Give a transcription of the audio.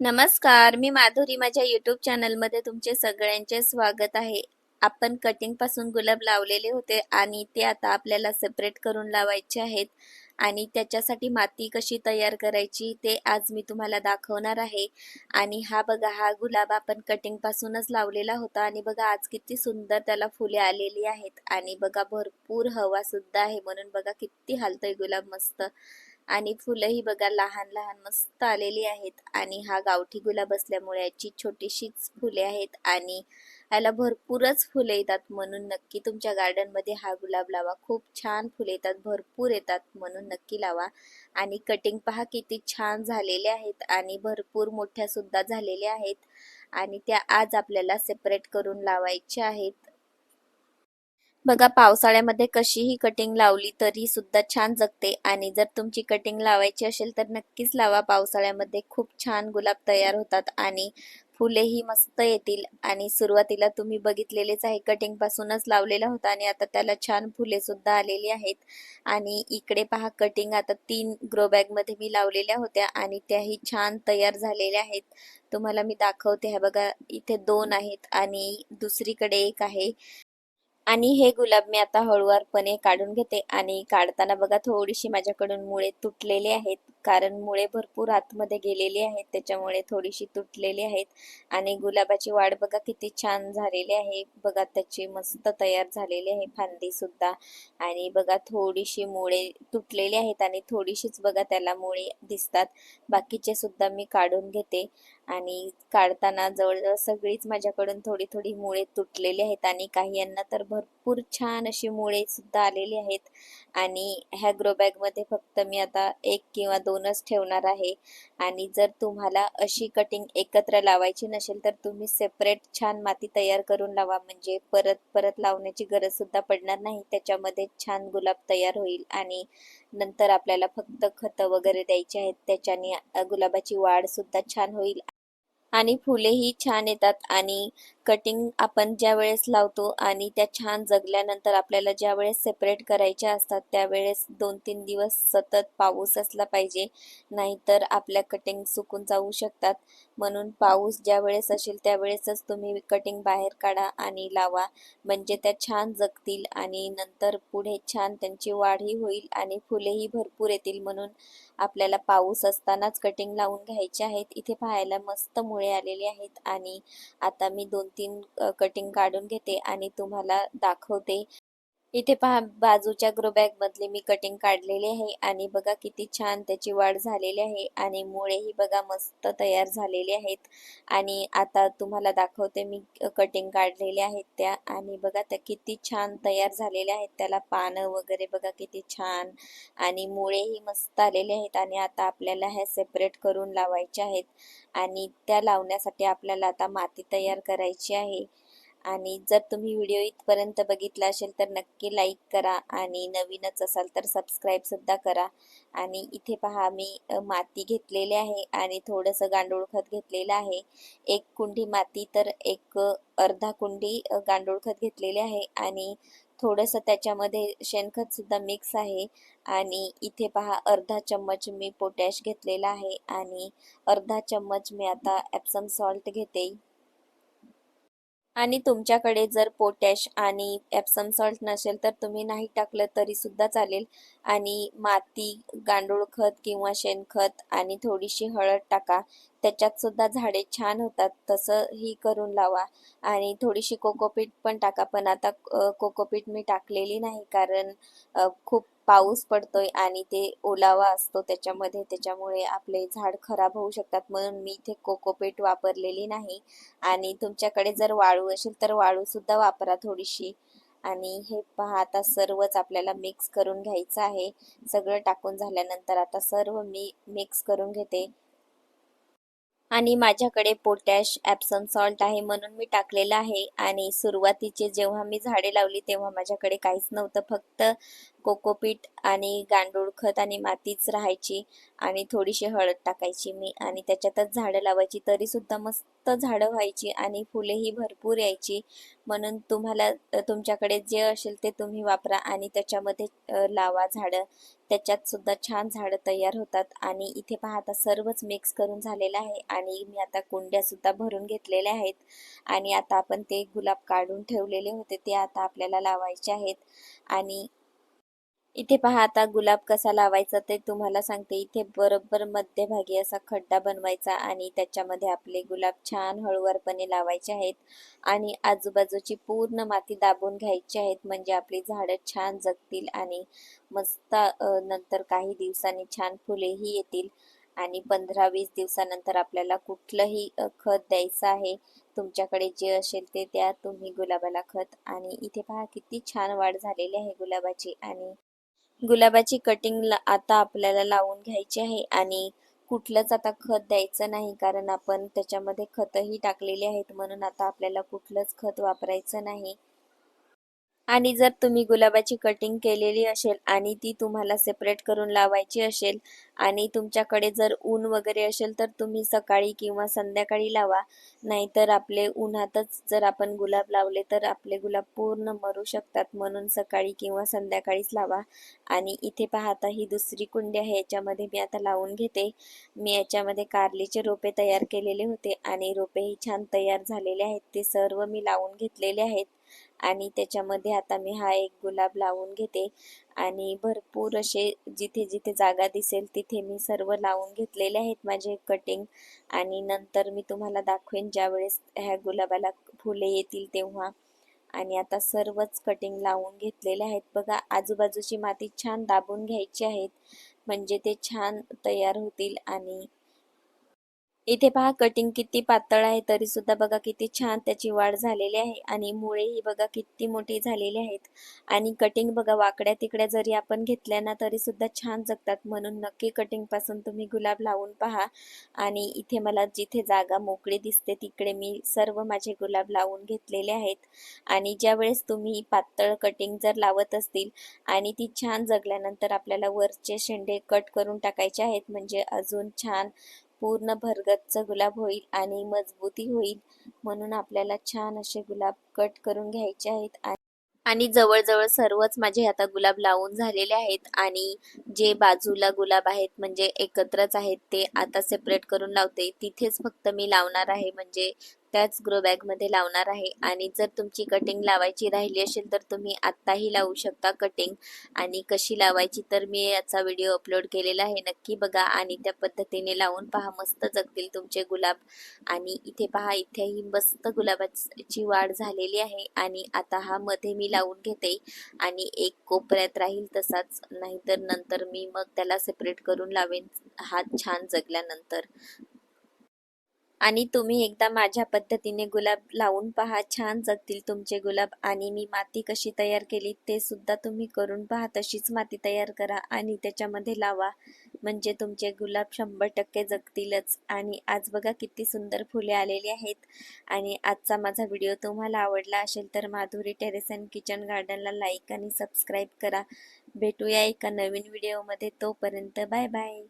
नमस्कार मी माधुरी. माझ्या यूट्यूब चॅनलमध्ये तुमचे सगळ्यांचे स्वागत आहे. आपण कटिंगपासून गुलाब लावलेले होते आणि ते आता आपल्याला सेपरेट करून लावायचे आहेत आणि त्याच्यासाठी माती कशी तयार करायची ते आज मी तुम्हाला दाखवणार आहे. आणि हा बघा हा गुलाब आपण कटिंगपासूनच लावलेला होता आणि बघा आज किती सुंदर त्याला फुले आलेली आहेत. आणि बघा भरपूर हवा सुद्धा आहे म्हणून बघा किती हालतोय गुलाब मस्त. आणि फुलंही बघा लहान लहान मस्त आलेली आहेत. आणि हा गावठी गुलाब असल्यामुळे याची छोटीशीच फुले आहेत आणि याला भरपूरच फुले येतात म्हणून नक्की तुमच्या गार्डनमध्ये हा गुलाब लावा. खूप छान फुले येतात भरपूर येतात म्हणून नक्की लावा. आणि कटिंग पहा किती छान झालेले आहेत आणि भरपूर मोठ्या सुद्धा झालेल्या आहेत. आणि त्या आज आपल्याला सेपरेट करून लावायच्या आहेत. बघा पावसाळ्यामध्ये कशीही कटिंग लावली तरी सुद्धा छान जगते आणि जर तुमची कटिंग लावायची असेल तर नक्कीच लावा. पावसाळ्यामध्ये खूप छान गुलाब तयार होतात आणि फुलेही मस्त येतील आणि सुरुवातीला तुम्ही बघितलेलेच आहे कटिंग पासूनच लावलेला होता आणि आता त्याला छान फुले सुद्धा आलेली आहेत. आणि इकडे पहा कटिंग आता तीन ग्रो बॅगमध्ये मी लावलेल्या होत्या आणि त्याही छान तयार झालेल्या आहेत. तुम्हाला मी दाखवते ह्या बघा इथे दोन आहेत आणि दुसरीकडे एक आहे. आणि हे गुलाब मी आता हळुवारपणे काढून घेते आणि काढताना बघा थोडीशी माझ्याकडून मुळे तुटलेली आहेत. कारण मुळे भरपूर आतमध्ये गेलेली आहेत. त्याच्यामुळे थोडीशी तुटलेली आहेत. आणि गुलाबाची वाढ बघा किती छान झालेली आहे. बघा त्याची मस्त तयार झालेली आहे फांदी सुद्धा. आणि बघा थोडीशी मुळे तुटलेली आहेत आणि थोडीशीच बघा त्याला मुळे दिसतात. बाकीचे सुद्धा मी काढून घेते. आणि काढताना जवळजवळ सगळीच माझ्याकडून थोडी थोडी मुळे तुटलेली आहेत. आणि काही यांना तर भरपूर छान अशी मुळे सुद्धा आलेली आहेत. आणि ह्या ग्रोबॅगमध्ये फक्त मी आता एक किंवा दोन दोनच ठेवणार आहे. आणि जर तुम्हाला अशी कटिंग एकत्र लावायची नसेल तर तुम्ही सेपरेट छान माती तयार करून लावा. म्हणजे परत परत लावण्याची गरज सुद्धा पडणार नाही. त्याच्यामध्ये छान गुलाब तयार होईल. आणि नंतर आपल्याला फक्त खत वगैरे द्यायची आहेत. त्याच्याने गुलाबाची वाढ सुद्धा छान होईल. आणि फुलेही छान येतात. आणि कटिंग आपण ज्या वेळेस लावतो आणि त्या छान जगल्यानंतर आपल्याला ज्या वेळेस सेपरेट करायच्या असतात त्यावेळेस दोन तीन दिवस सतत पाऊस असला पाहिजे. नाहीतर आपल्या कटिंग सुकून जाऊ शकतात. म्हणून पाऊस ज्या वेळेस असेल त्यावेळेसच तुम्ही कटिंग बाहेर काढा आणि लावा. म्हणजे त्या छान जगतील आणि नंतर पुढे छान त्यांची वाढही होईल आणि फुलेही भरपूर येतील. म्हणून आपल्याला पाऊस असतानाच कटिंग लावून घ्यायचे आहेत. इथे पाहायला मस्त मुळे आलेले आहेत आणि आता मी दोन तीन कटिंग काढून घेते आणि तुम्हाला दाखवते इथे पहा बाजूच्या ग्रो बॅग मधले मी कटिंग काढलेले आहे आणि बघा किती छान त्याची वाढ झालेली आहे आणि मुळेही बघा मस्त तयार झालेले आहेत. आणि आता तुम्हाला दाखवते मी कटिंग काढलेले आहेत त्या आणि बघा त्या किती छान तयार झालेल्या आहेत. त्याला पानं वगैरे बघा किती छान आणि मुळेही मस्त आलेले आहेत आणि आता आपल्याला हे सेपरेट करून लावायचे आहेत. आणि त्या लावण्यासाठी आपल्याला आता माती तयार करायची आहे. आणि जर तुम्ही व्हिडिओ इथपर्यंत बघितला असेल तर नक्की लाईक करा आणि नवीनच असाल तर सबस्क्राईब सुद्धा करा. आणि इथे पहा मी माती घेतलेली आहे आणि थोडंसं गांडूळ खत घेतलेलं आहे. एक कुंडी माती तर एक अर्धा कुंडी गांडूळ खत घेतलेले आहे आणि थोडंसं त्याच्यामध्ये शेणखतसुद्धा मिक्स आहे. आणि इथे पहा अर्धा चम्मच मी पोटॅश घेतलेला आहे आणि अर्धा चम्मच मी आता ॲप्सम सॉल्ट घेते. आणि तुमच्याकडे जर पोटॅश आणि एप्सम सॉल्ट नसेल तर तुम्ही नाही टाकलं तरी सुद्धा चालेल. आणि माती गांडूळ खत किंवा शेणखत आणि थोडीशी हळद टाका. त्याच्यात सुद्धा झाडे छान होतात तसं ही करून लावा. आणि थोडीशी कोकोपीट पण टाका. पण आता कोकोपीट मी टाकलेली नाही कारण खूप पाऊस पडतोय आणि ते ओलावा असतो त्याच्यामध्ये त्याच्यामुळे आपले झाड खराब होऊ शकतात. म्हणून मी इथे कोकोपीट वापरलेली नाही. आणि तुमच्याकडे जर वाळू असेल तर वाळू सुद्धा वापरा थोडीशी. आणि हे पहा आता सर्वच आपल्याला मिक्स करून घ्यायचं आहे. सगळं टाकून झाल्यानंतर आता सर्व मी मिक्स करून घेते. आणि माझ्याकडे पोटॅश ॲप्सम सॉल्ट आहे म्हणून मी टाकलेलं आहे. आणि सुरुवातीचे जेव्हा मी झाडे लावली तेव्हा माझ्याकडे काहीच नव्हतं. फक्त कोकोपीट आणि गांडूळ खत आणि मातीच राहायची आणि थोडीशी हळद टाकायची मी आणि त्याच्यातच झाडं लावायची. तरी सुद्धा मस्त झाडं व्हायची आणि फुलेही भरपूर यायची. म्हणून तुम्हाला तुमच्याकडे जे असेल ते तुम्ही वापरा आणि त्याच्यामध्ये लावा झाडं. त्याच्यात सुद्धा छान झाडं तयार होतात आणि इथे पाहता सर्वच मिक्स करून झालेलं आहे आणि मी आता कुंड्या सुद्धा भरून घेतलेल्या आहेत. आणि आता आपण ते गुलाब काढून ठेवलेले होते ते आता आपल्याला लावायचे आहेत. आणि इथे पहा आता गुलाब कसा लावायचा ते तुम्हाला सांगते. इथे बरोबर मध्यभागी असा खड्डा बनवायचा आणि त्याच्यामध्ये आपले गुलाब छान हळूवारपणे लावायचे आहेत आणि आजूबाजूची पूर्ण माती दाबून घ्यायची आहेत. म्हणजे आपली झाडं छान जगतील आणि मस्त नंतर काही दिवसांनी छान फुलेही येतील आणि पंधरा वीस दिवसानंतर आपल्याला कुठलंही खत द्यायचं आहे तुमच्याकडे जे असेल ते त्या तुम्ही गुलाबाला खत आणि इथे पहा किती छान वाढ झालेली आहे गुलाबाची आणि गुलाबाची कटिंग आता आपल्याला लावून घ्यायची आहे आणि कुठलंच आता खत द्यायचं नाही कारण आपण त्याच्यामध्ये खतही टाकलेली आहेत म्हणून आता आपल्याला कुठलंच खत वापरायचं नाही. आणि जर तुम्ही गुलाबाची कटिंग केलेली असेल आणि ती तुम्हाला सेपरेट करून लावायची असेल आणि तुमच्याकडे जर ऊन वगैरे असेल तर तुम्ही सकाळी किंवा संध्याकाळी लावा. नाहीतर आपले उन्हातच जर आपण गुलाब लावले तर आपले गुलाब पूर्ण मरू शकतात. म्हणून सकाळी किंवा संध्याकाळीच लावा. आणि इथे पाहता ही दुसरी कुंडी आहे. याच्यामध्ये मी आता लावून घेते. मी याच्यामध्ये कारलीचे रोपे तयार केलेले होते आणि रोपेही छान तयार झालेले आहेत. ते सर्व मी लावून घेतलेले आहेत. आणि त्याच्यामध्ये आता मी हा एक गुलाब लावून घेते. आणि भरपूर असे जिथे जिथे जागा दिसेल तिथे मी सर्व लावून घेतलेले आहेत माझे कटिंग आणि नंतर मी तुम्हाला दाखवेन ज्यावेळेस ह्या गुलाबाला फुले येतील तेव्हा. आणि आता सर्वच कटिंग लावून घेतलेले आहेत. बघा आजूबाजूची माती छान दाबून घ्यायची आहेत. म्हणजे ते छान तयार होतील आणि इथे पहा कटिंग किती पातळ आहे तरी सुद्धा बघा किती छान त्याची वाढ झालेली आहे आणि मुळे ही बघा किती मोठी झालेली आहेत. आणि कटिंग बघा वाकड्या तिकड्या जरी आपण घेतल्या ना तरी सुद्धा छान जगतात. म्हणून नक्की कटिंगपासून तुम्ही गुलाब लावून पहा. आणि इथे मला जिथे जागा मोकळी दिसते तिकडे मी सर्व माझे गुलाब लावून घेतलेले आहेत. आणि ज्या वेळेस तुम्ही पातळ कटिंग जर लावत असतील आणि ती छान जगल्यानंतर आपल्याला वरचे शेंडे कट करून टाकायचे आहेत म्हणजे अजून छान पूर्ण भरगच्च गुलाब होईल आणि मजबूती होईल म्हणून आपल्याला छान असे गुलाब कट करून घ्यायचे आहेत. आणि जवळजवळ सर्वच माझे आता गुलाब लावून झालेले आहेत आणि जे बाजूला गुलाब आहेत म्हणजे एकत्रच आहेत ते आता सेपरेट करून लावते. तिथेच फक्त मी लावणार आहे म्हणजे त्याच ग्रो बॅगमध्ये लावणार आहे. आणि जर तुमची कटिंग लावायची राहिली असेल तर तुम्ही आत्ताही लावू शकता कटिंग. आणि कशी लावायची तर मी याचा व्हिडिओ अपलोड केलेला आहे. नक्की बघा आणि त्या पद्धतीने लावून पहा. मस्त जगतील तुमचे गुलाब. आणि इथे पहा इथेही मस्त गुलाबाची वाढ झालेली आहे. आणि आता हा मध्ये मी लावून घेते. आणि एक कोपऱ्यात राहील तसाच. नाहीतर नंतर मी मग त्याला सेपरेट करून लावेन. हा छान जगल्यानंतर. आणि तुम्ही एकदा माझ्या पद्धतीने गुलाब लावून पहा. छान जगतील तुमचे गुलाब. आणि मी माती कशी तयार केली ते सुद्धा तुम्ही करून पहा. तशीच माती तयार करा आणि त्याच्यामध्ये लावा. म्हणजे तुमचे गुलाब शंभर टक्के जगतीलच. आणि आज बघा किती सुंदर फुले आलेली आहेत. आणि आजचा माझा व्हिडिओ तुम्हाला आवडला असेल तर माधुरी टेरेस अँड किचन गार्डनला लाईक आणि सबस्क्राईब करा. भेटूया एका नवीन व्हिडिओमध्ये. तोपर्यंत बाय बाय.